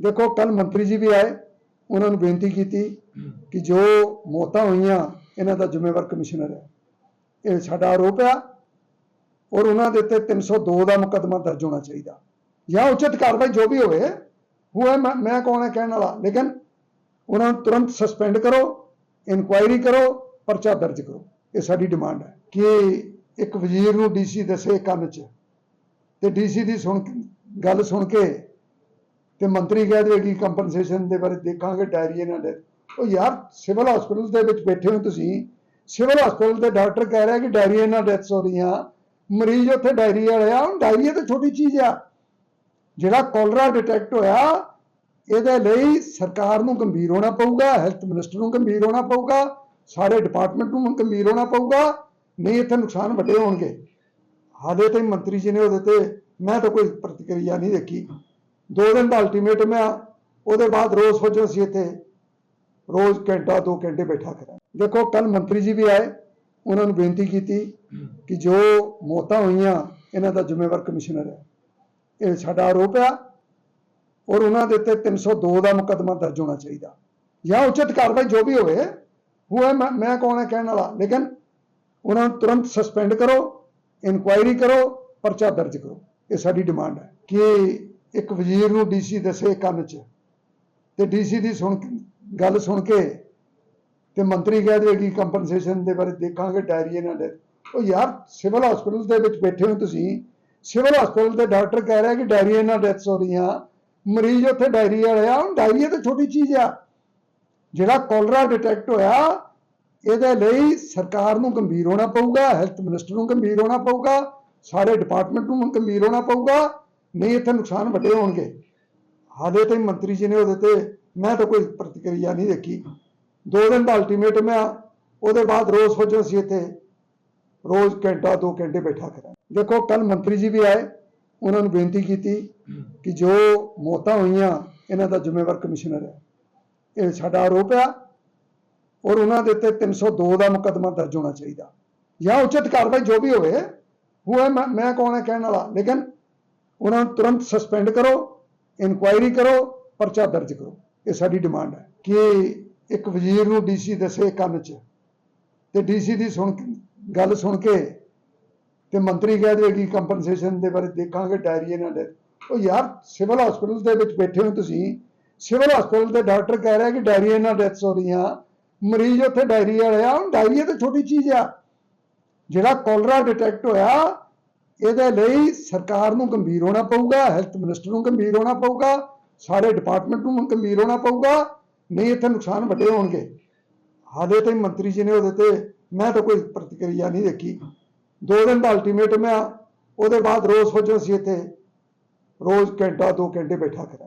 ਦੇਖੋ ਕੱਲ ਮੰਤਰੀ ਜੀ ਵੀ ਆਏ, ਉਹਨਾਂ ਨੂੰ ਬੇਨਤੀ ਕੀਤੀ ਕਿ ਜੋ ਮੌਤਾਂ ਹੋਈਆਂ, ਇਹਨਾਂ ਦਾ ਜ਼ਿੰਮੇਵਾਰ ਕਮਿਸ਼ਨਰ ਹੈ। ਇਹ ਸਾਡਾ ਆਰੋਪ ਆ ਔਰ ਉਹਨਾਂ ਦੇ ਉੱਤੇ 302 ਦਾ ਮੁਕੱਦਮਾ ਦਰਜ ਹੋਣਾ ਚਾਹੀਦਾ। ਜਾਂ ਉਚਿਤ ਕਾਰਵਾਈ ਜੋ ਵੀ ਹੋਵੇ ਹੋਏ ਮੈਂ ਮੈਂ ਕੌਣ ਹੈ ਕਹਿਣ ਵਾਲਾ। ਲੇਕਿਨ ਉਹਨਾਂ ਨੂੰ ਤੁਰੰਤ ਸਸਪੈਂਡ ਕਰੋ ਇਨਕੁਆਇਰੀ ਕਰੋ, ਪਰਚਾ ਦਰਜ ਕਰੋ। ਇਹ ਸਾਡੀ ਡਿਮਾਂਡ ਹੈ ਕਿ ਇੱਕ ਵਜ਼ੀਰ ਨੂੰ ਡੀਸੀ ਦੱਸੇ ਕੰਨ 'ਚ। ਤੇ ਡੀਸੀ ਦੀ ਸੁਣ, ਗੱਲ ਸੁਣ ਕੇ ਤੇ ਮੰਤਰੀ ਕਹਿ ਦੇ ਕੰਪਨਸੇਸ਼ਨ ਦੇ ਬਾਰੇ ਦੇਖਾਂਗੇ ਡਾਇਰੀ ਇਹਨਾਂ ਦੇ। ਉਹ ਯਾਰ ਸਿਵਲ ਹਸਪੀਟਲ ਦੇ ਵਿੱਚ ਬੈਠੇ ਹੋ ਤੁਸੀਂ। ਸਿਵਲ ਹਸਪੀਟਲ ਦੇ ਡਾਕਟਰ ਕਹਿ ਰਿਹਾ ਕਿ ਡਾਇਰੀਆ ਨਾਲ ਡੈਥਸ ਹੋ ਰਹੀਆਂ। ਮਰੀਜ਼ ਉੱਥੇ ਡਾਇਰੀਆ ਵਾਲਿਆ ਹੁਣ ਡਾਇਰੀਆ ਤਾਂ ਛੋਟੀ ਚੀਜ਼ ਆ। ਜਿਹੜਾ ਕੋਲਰਾ ਡਿਟੈਕਟ ਹੋਇਆ, ਇਹਦੇ ਲਈ ਸਰਕਾਰ ਨੂੰ ਗੰਭੀਰ ਹੋਣਾ ਪਊਗਾ ਹੈਲਥ ਮਿਨਿਸਟਰ ਨੂੰ ਗੰਭੀਰ ਹੋਣਾ ਪਊਗਾ, ਸਾਰੇ ਡਿਪਾਰਟਮੈਂਟ ਨੂੰ ਗੰਭੀਰ ਹੋਣਾ ਪਊਗਾ, ਨਹੀਂ ਇੱਥੇ ਨੁਕਸਾਨ ਵੱਡੇ ਹੋਣਗੇ। ਹਾਲੇ ਤਾਈਂ ਮੰਤਰੀ ਜੀ ਨੇ ਉਹਦੇ ਤੇ ਮੈਂ ਤਾਂ ਕੋਈ ਪ੍ਰਤੀਕਿਰਿਆ ਨਹੀਂ ਦੇਖੀ। ਦੋ ਦਿਨ ਦਾ ਅਲਟੀਮੇਟਮ ਆ ਉਹਦੇ ਬਾਅਦ ਰੋਜ਼ ਵਜੋਂ ਅਸੀਂ ਇੱਥੇ, ਰੋਜ਼ ਘੰਟਾ, ਦੋ ਘੰਟੇ ਬੈਠਾ ਕਰਾਂ। ਦੇਖੋ ਕੱਲ ਮੰਤਰੀ ਜੀ ਵੀ ਆਏ, ਉਹਨਾਂ ਨੂੰ ਬੇਨਤੀ ਕੀਤੀ ਕਿ ਜੋ ਮੌਤਾਂ ਹੋਈਆਂ, ਇਹਨਾਂ ਦਾ ਜ਼ਿੰਮੇਵਾਰ ਕਮਿਸ਼ਨਰ ਹੈ। ਇਹ ਸਾਡਾ ਆਰੋਪ ਆ ਔਰ ਉਹਨਾਂ ਦੇ ਉੱਤੇ 302 ਦਾ ਮੁਕੱਦਮਾ ਦਰਜ ਹੋਣਾ ਚਾਹੀਦਾ। ਜਾਂ ਉਚਿਤ ਕਾਰਵਾਈ ਜੋ ਵੀ ਹੋਵੇ ਹੋਏ ਮੈਂ ਮੈਂ ਕੌਣ ਹੈ ਕਹਿਣ ਵਾਲਾ? ਲੇਕਿਨ ਉਹਨਾਂ ਨੂੰ ਤੁਰੰਤ ਸਸਪੈਂਡ ਕਰੋ ਇਨਕੁਆਇਰੀ ਕਰੋ, ਪਰਚਾ ਦਰਜ ਕਰੋ। ਇਹ ਸਾਡੀ ਡਿਮਾਂਡ ਹੈ। ਕਿ ਇੱਕ ਵਜ਼ੀਰ ਨੂੰ ਡੀਸੀ ਦੱਸੇ ਕੰਨ 'ਚ। ਤੇ ਡੀਸੀ ਦੀ ਸੁਣ ਗੱਲ ਸੁਣ ਕੇ ਤੇ ਮੰਤਰੀ ਕਹਿ ਦੇ ਕੰਪਨਸੇਸ਼ਨ ਦੇ ਬਾਰੇ ਦੇਖਾਂਗੇ ਡਾਇਰੀਏ ਨਾਲ ਦੇ। ਉਹ ਯਾਰ ਸਿਵਲ ਹਸਪੀਟਲ ਦੇ ਵਿੱਚ ਬੈਠੇ ਹੋ ਤੁਸੀਂ। ਸਿਵਲ ਹਸਪੀਟਲ ਦੇ ਡਾਕਟਰ ਕਹਿ ਰਿਹਾ ਕਿ ਡਾਇਰੀਏ ਨਾਲ ਡੈਥਸ ਹੋ ਰਹੀਆਂ। ਮਰੀਜ਼ ਉੱਥੇ ਡਾਇਰੀਆ ਵਾਲਿਆ ਹੁਣ ਡਾਇਰੀਆ ਤਾਂ ਛੋਟੀ ਚੀਜ਼ ਆ। ਜਿਹੜਾ ਕੋਲਰਾ ਡਿਟੈਕਟ ਹੋਇਆ, ਇਹਦੇ ਲਈ ਸਰਕਾਰ ਨੂੰ ਗੰਭੀਰ ਹੋਣਾ ਪਊਗਾ ਹੈਲਥ ਮਿਨਿਸਟਰ ਨੂੰ ਗੰਭੀਰ ਹੋਣਾ ਪਊਗਾ, ਸਾਰੇ ਡਿਪਾਰਟਮੈਂਟ ਨੂੰ ਗੰਭੀਰ ਹੋਣਾ ਪਊਗਾ। ਨਹੀਂ, ਇੱਥੇ ਨੁਕਸਾਨ ਵੱਡੇ ਹੋਣਗੇ। ਹਾਲੇ ਤਾਈਂ ਮੰਤਰੀ ਜੀ ਨੇ ਉਹਦੇ ਤੇ, ਮੈਂ ਤਾਂ ਕੋਈ ਪ੍ਰਤੀਕਿਰਿਆ ਨਹੀਂ ਦੇਖੀ। ਦੋ ਦਿਨ ਦਾ ਅਲਟੀਮੇਟਮ ਆ ਉਹਦੇ ਬਾਅਦ ਰੋਜ਼ ਵਜੋਂ ਅਸੀਂ ਇੱਥੇ, ਰੋਜ਼ ਘੰਟਾ, ਦੋ ਘੰਟੇ ਬੈਠਾ ਕਰਾਂ ਦੇਖੋ ਕੱਲ ਮੰਤਰੀ ਜੀ ਵੀ ਆਏ, ਉਹਨਾਂ ਨੂੰ ਬੇਨਤੀ ਕੀਤੀ ਕਿ ਜੋ ਮੌਤਾਂ ਹੋਈਆਂ, ਇਹਨਾਂ ਦਾ ਜ਼ਿੰਮੇਵਾਰ ਕਮਿਸ਼ਨਰ ਹੈ। ਇਹ ਸਾਡਾ ਆਰੋਪ ਆ, ਔਰ ਉਹਨਾਂ ਦੇ ਉੱਤੇ 302 ਦਾ ਮੁਕੱਦਮਾ ਦਰਜ ਹੋਣਾ ਚਾਹੀਦਾ। ਜਾਂ ਉਚਿਤ ਕਾਰਵਾਈ ਜੋ ਵੀ ਹੋਵੇ ਹੋਏ ਮੈਂ ਮੈਂ ਕੌਣ ਹੈ ਕਹਿਣ ਵਾਲਾ। ਲੇਕਿਨ ਉਹਨਾਂ ਨੂੰ ਤੁਰੰਤ ਸਸਪੈਂਡ ਕਰੋ ਇਨਕੁਆਇਰੀ ਕਰੋ, ਪਰਚਾ ਦਰਜ ਕਰੋ। ਇਹ ਸਾਡੀ ਡਿਮਾਂਡ ਹੈ ਕਿ ਇੱਕ ਵਜ਼ੀਰ ਨੂੰ ਡੀਸੀ ਦੱਸੇ ਕੰਨ 'ਚ। ਤੇ ਡੀਸੀ ਦੀ ਸੁਣ ਗੱਲ ਸੁਣ ਕੇ ਤੇ ਮੰਤਰੀ ਕਹਿ ਦੇ ਕਿ ਕੰਪਨਸੇਸ਼ਨ ਦੇ ਬਾਰੇ ਦੇਖਾਂਗੇ ਡਾਇਰੀ ਇਹਨਾਂ ਦੇ। ਉਹ ਯਾਰ ਸਿਵਲ ਹਸਪੀਟਲ ਦੇ ਵਿੱਚ ਬੈਠੇ ਹੋ ਤੁਸੀਂ। ਸਿਵਲ ਹਸਪੀਟਲ ਦੇ ਡਾਕਟਰ ਕਹਿ ਰਿਹਾ ਕਿ ਡਾਇਰੀਆ ਨਾਲ ਡੈਥਸ ਹੋ ਰਹੀਆਂ। ਮਰੀਜ਼ ਉੱਥੇ ਡਾਇਰੀਆ ਵਾਲਿਆ ਹੁਣ ਡਾਇਰੀਆ ਤਾਂ ਛੋਟੀ ਚੀਜ਼ ਆ। ਜਿਹੜਾ ਕੋਲਰਾ ਡਿਟੈਕਟ ਹੋਇਆ ਇਹਦੇ ਲਈ ਸਰਕਾਰ ਨੂੰ ਗੰਭੀਰ ਹੋਣਾ ਪਊਗਾ ਹੈਲਥ ਮਿਨਿਸਟਰ ਨੂੰ ਗੰਭੀਰ ਹੋਣਾ ਪਊਗਾ, ਸਾਰੇ ਡਿਪਾਰਟਮੈਂਟ ਨੂੰ ਗੰਭੀਰ ਹੋਣਾ ਪਊਗਾ, ਨਹੀਂ ਇੱਥੇ ਨੁਕਸਾਨ ਵੱਡੇ ਹੋਣਗੇ। ਹਾਲੇ ਤਾਈਂ ਮੰਤਰੀ ਜੀ ਨੇ ਉਹਦੇ ਤੇ ਮੈਂ ਤਾਂ ਕੋਈ ਪ੍ਰਤੀਕਿਰਿਆ ਨਹੀਂ ਦੇਖੀ। ਦੋ ਦਿਨ ਦਾ ਅਲਟੀਮੇਟਮ ਆ ਉਹਦੇ ਬਾਅਦ ਰੋਜ਼ ਸੋਚੋ ਅਸੀਂ ਇੱਥੇ, ਰੋਜ਼ ਘੰਟਾ, ਦੋ ਘੰਟੇ ਬੈਠਾ ਕਰਾਂ।